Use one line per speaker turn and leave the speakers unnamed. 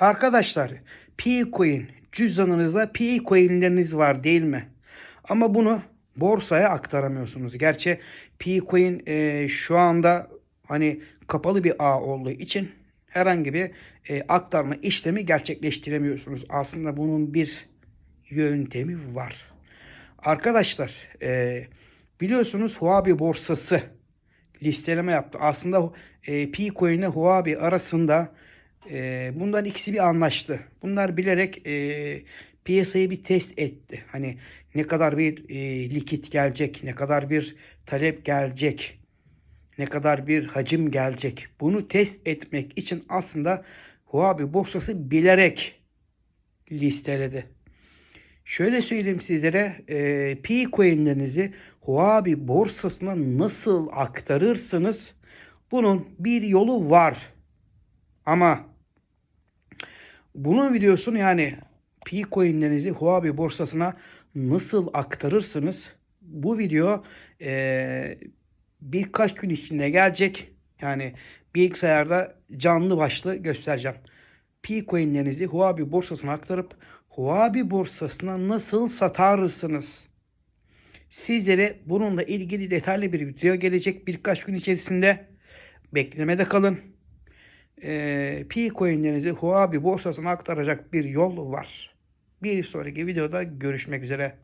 Arkadaşlar P-Coin cüzdanınızda P-Coin'leriniz var değil mi? Ama bunu borsaya aktaramıyorsunuz. Gerçi P-Coin e, şu anda hani kapalı bir ağ olduğu için herhangi bir e, aktarma işlemi gerçekleştiremiyorsunuz. Aslında bunun bir yöntemi var. Arkadaşlar e, biliyorsunuz Huobi borsası listeleme yaptı. Aslında e, P-Coin ile Huobi arasında e, bundan ikisi bir anlaştı. Bunlar bilerek e, piyasayı bir test etti. Hani ne kadar bir e, likit gelecek, ne kadar bir talep gelecek, ne kadar bir hacim gelecek. Bunu test etmek için aslında Huobi borsası bilerek listeledi. Şöyle söyleyeyim sizlere e, P coinlerinizi Huobi borsasına nasıl aktarırsınız? Bunun bir yolu var. Ama bunun videosunu yani P coinlerinizi Huobi borsasına nasıl aktarırsınız? Bu video e, birkaç gün içinde gelecek. Yani bilgisayarda canlı başlı göstereceğim. P coinlerinizi Huobi borsasına aktarıp Huobi borsasına nasıl satarsınız? Sizlere bununla ilgili detaylı bir video gelecek birkaç gün içerisinde. Beklemede kalın. Ee, P coinlerinizi Huobi borsasına aktaracak bir yol var. Bir sonraki videoda görüşmek üzere.